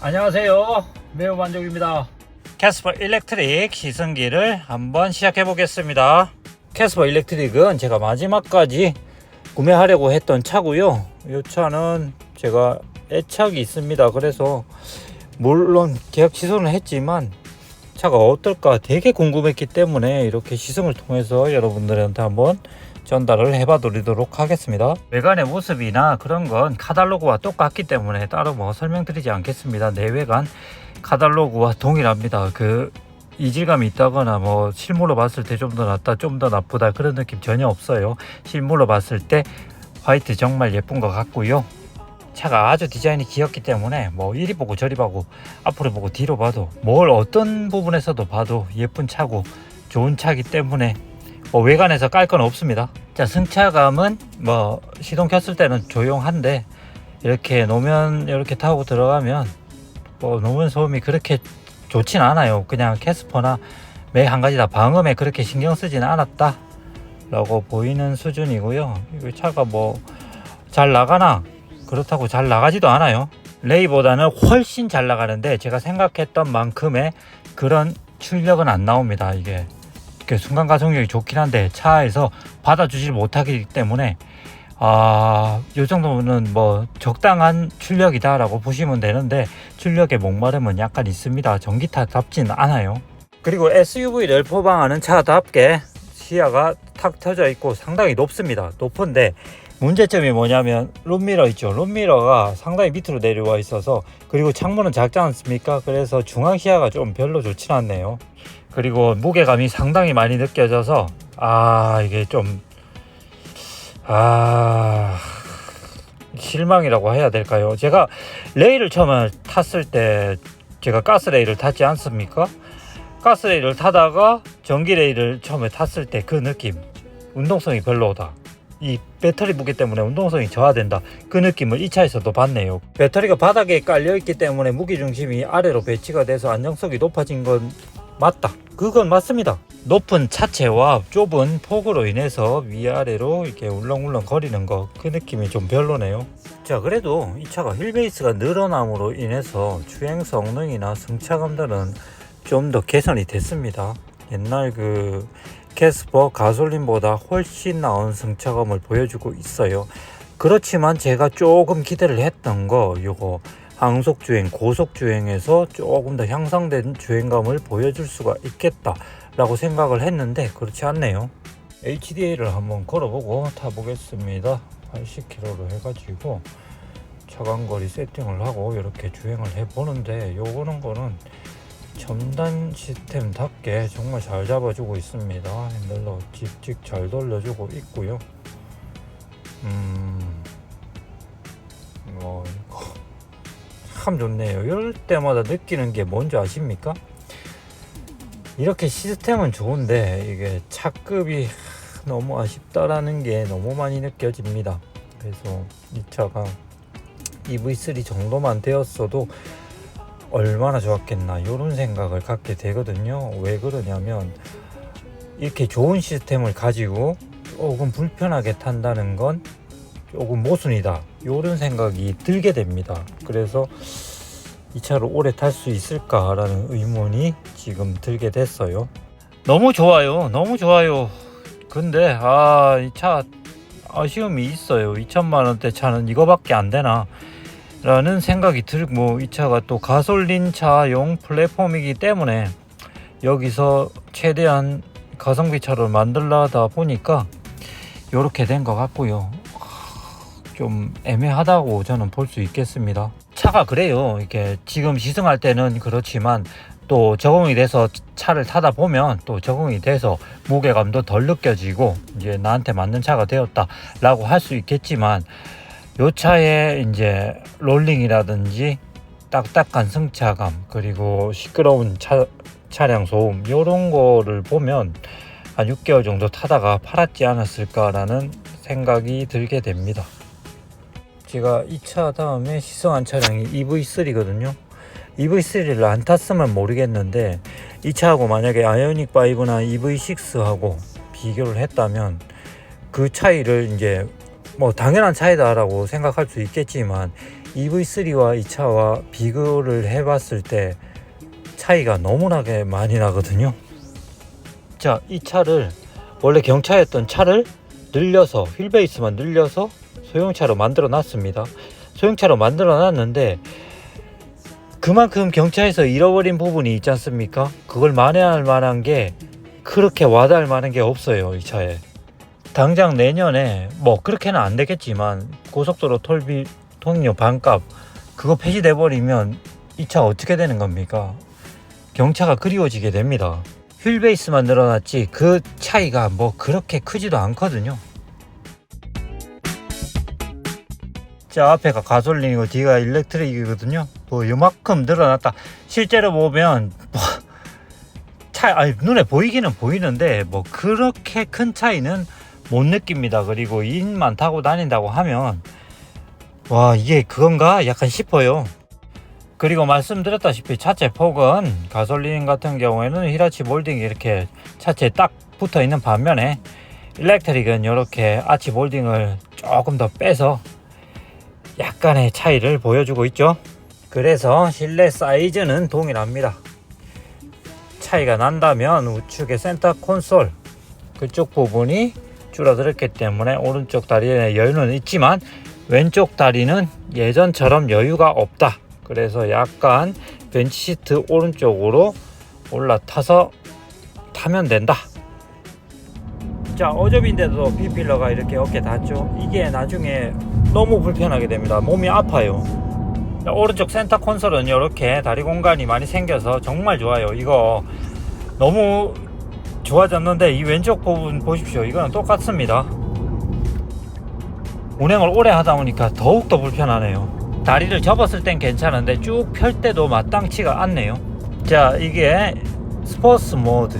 안녕하세요. 매우 만족입니다. 캐스퍼 일렉트릭 시승기를 한번 시작해 보겠습니다. 캐스퍼 일렉트릭은 제가 마지막까지 구매하려고 했던 차고요. 이 차는 제가 애착이 있습니다. 그래서 물론 계약 취소는 했지만 차가 어떨까 되게 궁금했기 때문에 이렇게 시승을 통해서 여러분들한테 한번 전달을 해봐 드리도록 하겠습니다. 외관의 모습이나 그런 건 카탈로그와 똑같기 때문에 따로 뭐 설명드리지 않겠습니다. 내외관 카탈로그와 동일합니다. 그 이질감이 있다거나 뭐 실물로 봤을 때 좀 더 낫다, 좀 더 나쁘다 그런 느낌 전혀 없어요. 실물로 봤을 때 화이트 정말 예쁜 것 같고요. 차가 아주 디자인이 귀엽기 때문에 뭐 이리 보고 저리 보고 앞으로 보고 뒤로 봐도 뭘 어떤 부분에서도 봐도 예쁜 차고 좋은 차기 때문에 뭐 외관에서 깔 건 없습니다. 자 승차감은 뭐 시동 켰을 때는 조용한데 이렇게 노면 이렇게 타고 들어가면 뭐 노면 소음이 그렇게 좋진 않아요. 그냥 캐스퍼나 매 한 가지 다 방음에 그렇게 신경 쓰지는 않았다. 라고 보이는 수준이고요. 이 차가 뭐 잘 나가나 그렇다고 잘 나가지도 않아요. 레이보다는 훨씬 잘 나가는데 제가 생각했던 만큼의 그런 출력은 안 나옵니다. 이게 순간 가속력이 좋긴 한데 차에서 받아주질 못하기 때문에 아, 요 정도는 뭐 적당한 출력이다라고 보시면 되는데 출력의 목마름은 약간 있습니다. 전기차답진 않아요. 그리고 SUV를 포방하는 차답게 시야가 탁 터져 있고 상당히 높습니다. 높은데 문제점이 뭐냐면 룸미러 있죠. 룸미러가 상당히 밑으로 내려와 있어서 그리고 창문은 작지 않습니까? 그래서 중앙 시야가 좀 별로 좋진 않네요. 그리고 무게감이 상당히 많이 느껴져서 아 이게 좀 아 실망이라고 해야 될까요? 제가 레일을 처음에 탔을 때 제가 가스 레일을 탔지 않습니까? 가스 레일을 타다가 전기 레일을 처음에 탔을 때 그 느낌 운동성이 별로다. 이 배터리 무게 때문에 운동성이 저하된다. 그 느낌을 이 차에서도 받네요. 배터리가 바닥에 깔려 있기 때문에 무게 중심이 아래로 배치가 돼서 안정성이 높아진 건 맞다. 그건 맞습니다. 높은 차체와 좁은 폭으로 인해서 위아래로 이렇게 울렁울렁 거리는 거 그 느낌이 좀 별로네요. 자 그래도 이 차가 휠베이스가 늘어남으로 인해서 주행 성능이나 승차감들은 좀 더 개선이 됐습니다. 옛날 그 캐스퍼 가솔린보다 훨씬 나은 승차감을 보여주고 있어요. 그렇지만 제가 조금 기대를 했던 거 요거 항속 주행, 고속 주행에서 조금 더 향상된 주행감을 보여줄 수가 있겠다라고 생각을 했는데 그렇지 않네요. HDA를 한번 걸어보고 타보겠습니다. 80km로 해가지고 차간거리 세팅을 하고 이렇게 주행을 해보는데 요거는 거는 첨단 시스템답게 정말 잘 잡아주고 있습니다. 핸들로 직직 잘 돌려주고 있고요. 음, 뭐 이거 참 좋네요. 이럴 때마다 느끼는 게 뭔지 아십니까? 이렇게 시스템은 좋은데 이게 차급이 너무 아쉽다라는 게 너무 많이 느껴집니다. 그래서 이 차가 EV3 정도만 되었어도 얼마나 좋았겠나 이런 생각을 갖게 되거든요. 왜 그러냐면 이렇게 좋은 시스템을 가지고 조금 불편하게 탄다는 건 조금 모순이다 이런 생각이 들게 됩니다. 그래서 이 차를 오래 탈 수 있을까라는 의문이 지금 들게 됐어요. 너무 좋아요. 너무 좋아요. 근데 아 이 차 아쉬움이 있어요. 2천만 원대 차는 이거밖에 안 되나 라는 생각이 들고 이 차가 또 가솔린 차용 플랫폼이기 때문에 여기서 최대한 가성비 차를 만들려다 보니까 이렇게 된 것 같고요. 좀 애매하다고 저는 볼 수 있겠습니다. 차가 그래요. 이렇게 지금 시승할 때는 그렇지만 또 적응이 돼서 차를 타다 보면 또 적응이 돼서 무게감도 덜 느껴지고 이제 나한테 맞는 차가 되었다라고 할 수 있겠지만 요 차의 이제 롤링이라든지 딱딱한 승차감 그리고 시끄러운 차, 차량 소음 이런 거를 보면 한 6개월 정도 타다가 팔았지 않았을까라는 생각이 들게 됩니다. 제가 이 차 다음에 시승한 차량이 EV3거든요. EV3를 안 탔으면 모르겠는데 이 차하고 만약에 아이오닉 5나 EV6하고 비교를 했다면 그 차이를 이제 뭐 당연한 차이다라고 생각할 수 있겠지만 EV3와 이 차와 비교를 해봤을 때 차이가 너무나게 많이 나거든요. 자, 이 차를 원래 경차였던 차를 늘려서 휠베이스만 늘려서 소형차로 만들어 놨습니다. 소형차로 만들어 놨는데 그만큼 경차에서 잃어버린 부분이 있지 않습니까? 그걸 만회할 만한 게 그렇게 와닿을 만한 게 없어요, 이 차에. 당장 내년에 뭐 그렇게는 안 되겠지만 고속도로 톨비 통료 반값 그거 폐지돼 버리면 이 차 어떻게 되는 겁니까? 경차가 그리워지게 됩니다. 휠베이스만 늘어났지 그 차이가 뭐 그렇게 크지도 않거든요. 자 앞에가 가솔린이고 뒤가 일렉트릭이거든요. 뭐 이만큼 늘어났다. 실제로 보면 뭐 차 아니 눈에 보이기는 보이는데 뭐 그렇게 큰 차이는 못 느낍니다. 그리고 인만 타고 다닌다고 하면 와 이게 그건가 약간 싶어요. 그리고 말씀드렸다시피 차체 폭은 가솔린 같은 경우에는 히라치 몰딩이 이렇게 차체에 딱 붙어 있는 반면에 일렉트릭은 이렇게 아치 몰딩을 조금 더 빼서 약간의 차이를 보여주고 있죠. 그래서 실내 사이즈는 동일합니다. 차이가 난다면 우측의 센터 콘솔 그쪽 부분이 줄어들었기 때문에 오른쪽 다리에 여유는 있지만 왼쪽 다리는 예전처럼 여유가 없다. 그래서 약간 벤치 시트 오른쪽으로 올라타서 타면 된다. 자 어접인데도 B필러가 이렇게 어깨 닿죠. 이게 나중에 너무 불편하게 됩니다. 몸이 아파요. 자, 오른쪽 센터 콘솔은 이렇게 다리 공간이 많이 생겨서 정말 좋아요. 이거 너무 좋아졌는데 이 왼쪽 부분 보십시오. 이거는 똑같습니다. 운행을 오래 하다 보니까 더욱더 불편하네요. 다리를 접었을 땐 괜찮은데 쭉 펼 때도 마땅치가 않네요. 자, 이게 스포츠 모드.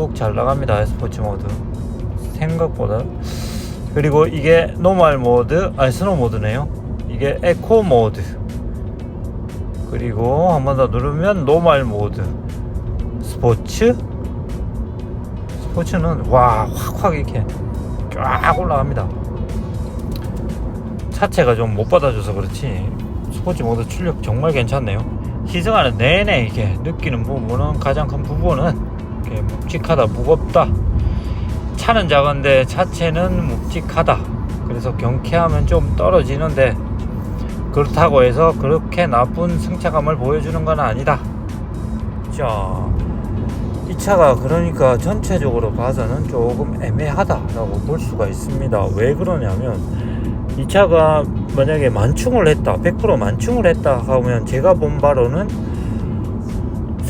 쭉 잘 나갑니다. 스포츠 모드. 생각보다. 그리고 이게 노멀 모드, 아니 스노우 모드네요. 이게 에코 모드. 그리고 한 번 더 누르면 노멀 모드. 스포츠. 스포츠는 와 확확 이렇게 쫙 올라갑니다. 차체가 좀 못 받아줘서 그렇지 스포츠 모드 출력 정말 괜찮네요. 시승하는 내내 이게 느끼는 부분은 가장 큰 부분은 이렇게 묵직하다 무겁다. 차는 작은데 차체는 묵직하다. 그래서 경쾌하면 좀 떨어지는데 그렇다고 해서 그렇게 나쁜 승차감을 보여주는 건 아니다. 자, 이 차가 그러니까 전체적으로 봐서는 조금 애매하다라고 볼 수가 있습니다. 왜 그러냐면 이 차가 만약에 만충을 했다, 100% 만충을 했다 하면 제가 본 바로는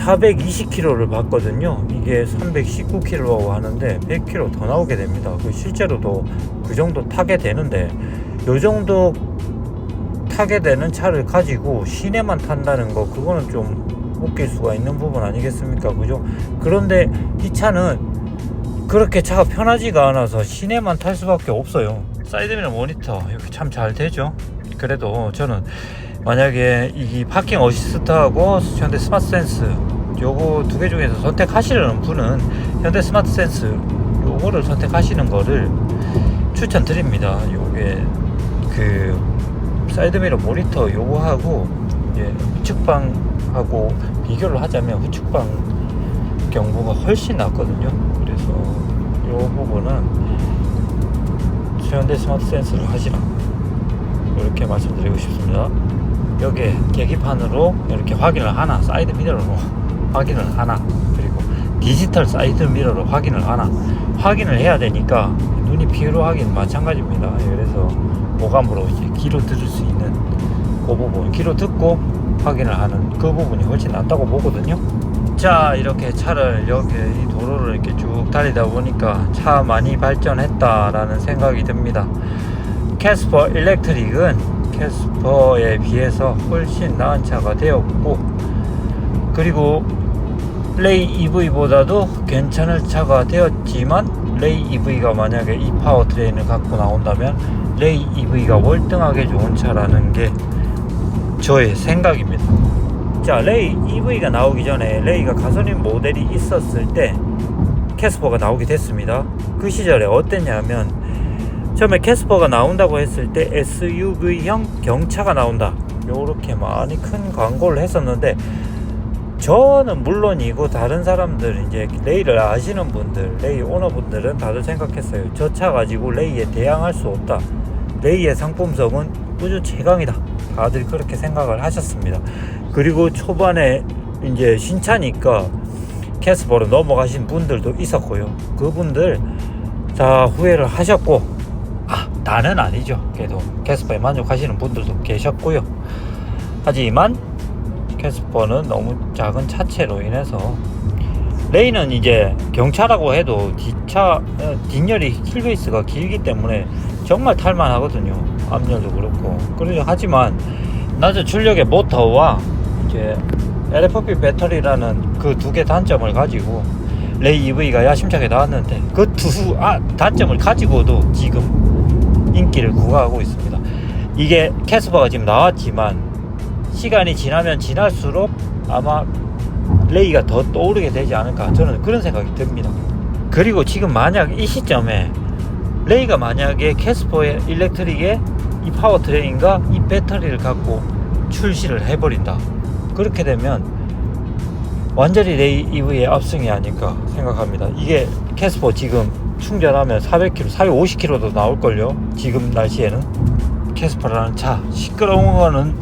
420km를 봤거든요. 이게 319km라고 하는데 100km 더 나오게 됩니다. 그 실제로도 그 정도 타게 되는데 요 정도 타게 되는 차를 가지고 시내만 탄다는 거 그거는 좀 웃길 수가 있는 부분 아니겠습니까? 그죠? 그런데 이 차는 그렇게 차가 편하지가 않아서 시내만 탈 수밖에 없어요. 사이드미러 모니터 이렇게 참 잘 되죠. 그래도 저는 만약에 이 파킹 어시스트하고 현대 스마트 센스 요거 두 개 중에서 선택하시려는 분은 현대 스마트 센스 요거를 선택하시는 거를 추천드립니다. 요게 그 사이드미러 모니터 요거하고 예, 우측방하고 비교를 하자면 우측방 경부가 훨씬 낫거든요. 그래서 요 부분은 현대 스마트 센스를 하시라 이렇게 말씀드리고 싶습니다. 여기에 계기판으로 이렇게 확인을 하나 사이드 미러로 확인을 하나 그리고 디지털 사이드 미러로 확인을 하나 확인을 해야 되니까 눈이 피로하긴 마찬가지입니다. 그래서 오감으로 이제 귀로 들을 수 있는 그 부분 귀로 듣고 확인을 하는 그 부분이 훨씬 낫다고 보거든요. 자 이렇게 차를 여기 이 도로를 이렇게 쭉 달리다 보니까 차 많이 발전했다라는 생각이 듭니다. 캐스퍼 일렉트릭은 캐스퍼에 비해서 훨씬 나은 차가 되었고 그리고 레이 EV보다도 괜찮은 차가 되었지만 레이 EV가 만약에 이 파워트레인을 갖고 나온다면 레이 EV가 월등하게 좋은 차라는 게 저의 생각입니다. 자, 레이 EV가 나오기 전에 레이가 가솔린 모델이 있었을 때 캐스퍼가 나오게 됐습니다. 그 시절에 어땠냐면 처음에 캐스퍼가 나온다고 했을 때 SUV형 경차가 나온다. 요렇게 많이 큰 광고를 했었는데 저는 물론이고 다른 사람들 이제 레이를 아시는 분들, 레이 오너분들은 다들 생각했어요. 저 차 가지고 레이에 대항할 수 없다. 레이의 상품성은 우주 최강이다. 다들 그렇게 생각을 하셨습니다. 그리고 초반에 이제 신차니까 캐스퍼로 넘어가신 분들도 있었고요. 그분들 다 후회를 하셨고, 아, 나는 아니죠. 그래도 캐스퍼에 만족하시는 분들도 계셨고요. 하지만 캐스퍼는 너무 작은 차체로 인해서 레이는 이제 경차라고 해도 뒷차 어, 뒷열이 킬베이스가 길기 때문에 정말 탈만하거든요. 앞열도 그렇고. 그러죠. 하지만 낮은 출력의 모터와 이제 LFP 배터리라는 그 두 개 단점을 가지고 레이 EV가 야심차게 나왔는데 그두 아, 단점을 가지고도 지금 인기를 구가하고 있습니다. 이게 캐스퍼가 지금 나왔지만 시간이 지나면 지날수록 아마 레이가 더 떠오르게 되지 않을까 저는 그런 생각이 듭니다. 그리고 지금 만약 이 시점에 레이가 만약에 캐스퍼의 일렉트릭의 이 파워트레인과 이 배터리를 갖고 출시를 해버린다. 그렇게 되면 완전히 레이 EV의 압승이 아닐까 생각합니다. 이게 캐스퍼 지금 충전하면 400km, 450km도 나올걸요. 지금 날씨에는? 캐스퍼라는 차. 시끄러운 거는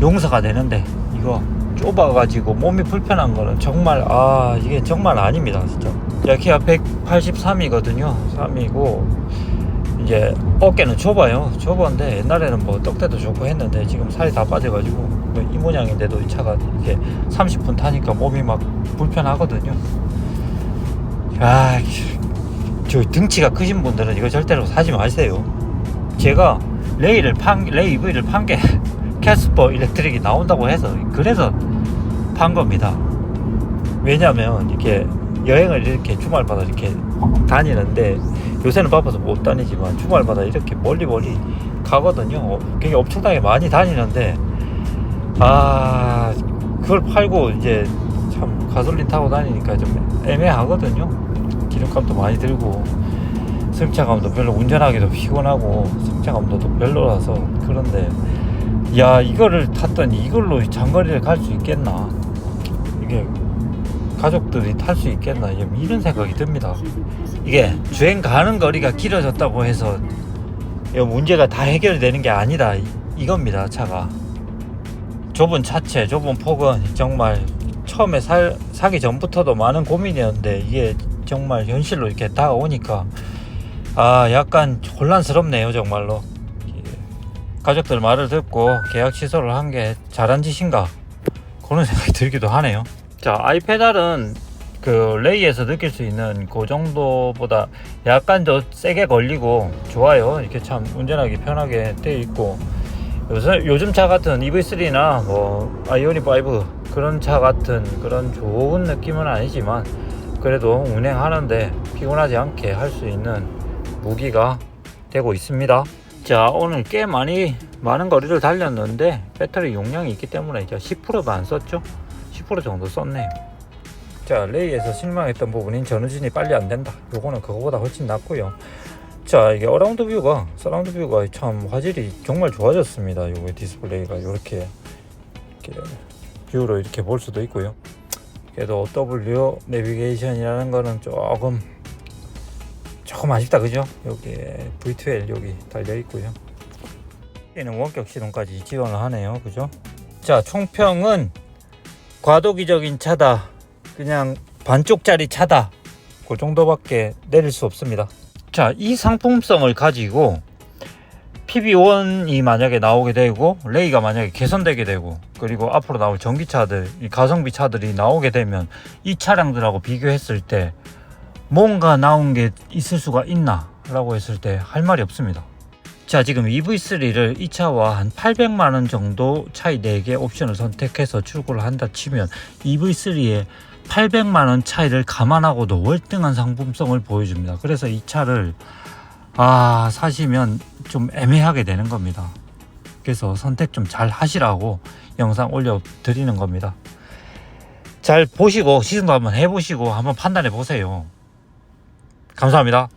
용서가 되는데 이거 좁아가지고 몸이 불편한 거는 정말 아 이게 정말 아닙니다 진짜. 야 키가 183이거든요. 3이고 이제 어깨는 좁아요. 좁은데 옛날에는 뭐 떡대도 좋고 했는데 지금 살이 다 빠져가지고 뭐 이 모양인데도 이 차가 이렇게 30분 타니까 몸이 막 불편하거든요. 야 저 등치가 크신 분들은 이거 절대로 사지 마세요 제가 레이를 판 레이 EV를 판 게 캐스퍼 일렉트릭이 나온다고 해서 그래서 판 겁니다. 왜냐면 이렇게 여행을 이렇게 주말마다 이렇게 다니는데 요새는 바빠서 못 다니지만 주말마다 이렇게 멀리 멀리 가거든요. 어, 굉장히 엄청나게 많이 다니는데 아 그걸 팔고 이제 참 가솔린 타고 다니니까 좀 애매하거든요. 기름값도 많이 들고 승차감도 별로 운전하기도 피곤하고 승차감도 또 별로라서 그런데 야 이거를 탔더니 이걸로 장거리를 갈 수 있겠나? 이게 가족들이 탈 수 있겠나? 이런 생각이 듭니다. 이게 주행 가는 거리가 길어졌다고 해서 이 문제가 다 해결이 되는 게 아니다. 이- 이겁니다 차가. 좁은 차체 좁은 폭은 정말 처음에 살, 사기 전부터도 많은 고민이었는데 이게 정말 현실로 이렇게 다가오니까 아 약간 혼란스럽네요 정말로 가족들 말을 듣고 계약 취소를 한 게 잘한 짓인가 그런 생각이 들기도 하네요. 자 아이페달은 그 레이에서 느낄 수 있는 그 정도보다 약간 더 세게 걸리고 좋아요. 이렇게 참 운전하기 편하게 돼 있고 요새 요즘 차 같은 EV3나 뭐 아이오닉 5 그런 차 같은 그런 좋은 느낌은 아니지만 그래도 운행하는데 피곤하지 않게 할 수 있는 무기가 되고 있습니다. 자 오늘 꽤 많이 많은 거리를 달렸는데 배터리 용량이 있기 때문에 이제 10%도 안 썼죠? 10% 정도 썼네요 자 레이에서 실망했던 부분인 전후진이 빨리 안 된다. 요거는 그거보다 훨씬 낫고요. 자 이게 어라운드 뷰가 서라운드 뷰가 참 화질이 정말 좋아졌습니다. 요거 디스플레이가 이렇게 이렇게 뷰로 이렇게 볼 수도 있고요 그래도 OW 내비게이션이라는 거는 조금 조금 아쉽다 그죠? 여기에 V12 여기 달려 있고요. 얘는 원격 시동까지 지원을 하네요. 그죠? 자, 총평은 과도기적인 차다. 그냥 반쪽짜리 차다. 그 정도밖에 내릴 수 없습니다. 자, 이 상품성을 가지고 PB1이 만약에 나오게 되고 레이가 만약에 개선되게 되고 그리고 앞으로 나올 전기차들, 이 가성비 차들이 나오게 되면 이 차량들하고 비교했을 때 뭔가 나온 게 있을 수가 있나 라고 했을 때 할 말이 없습니다. 자 지금 EV3를 이 차와 한 800만원 정도 차이 4개 옵션을 선택해서 출고를 한다 치면 EV3에 800만원 차이를 감안하고도 월등한 상품성을 보여줍니다. 그래서 이 차를 아 사시면 좀 애매하게 되는 겁니다. 그래서 선택 좀 잘 하시라고 영상 올려 드리는 겁니다. 잘 보시고 시승도 한번 해보시고 한번 판단해 보세요. 감사합니다.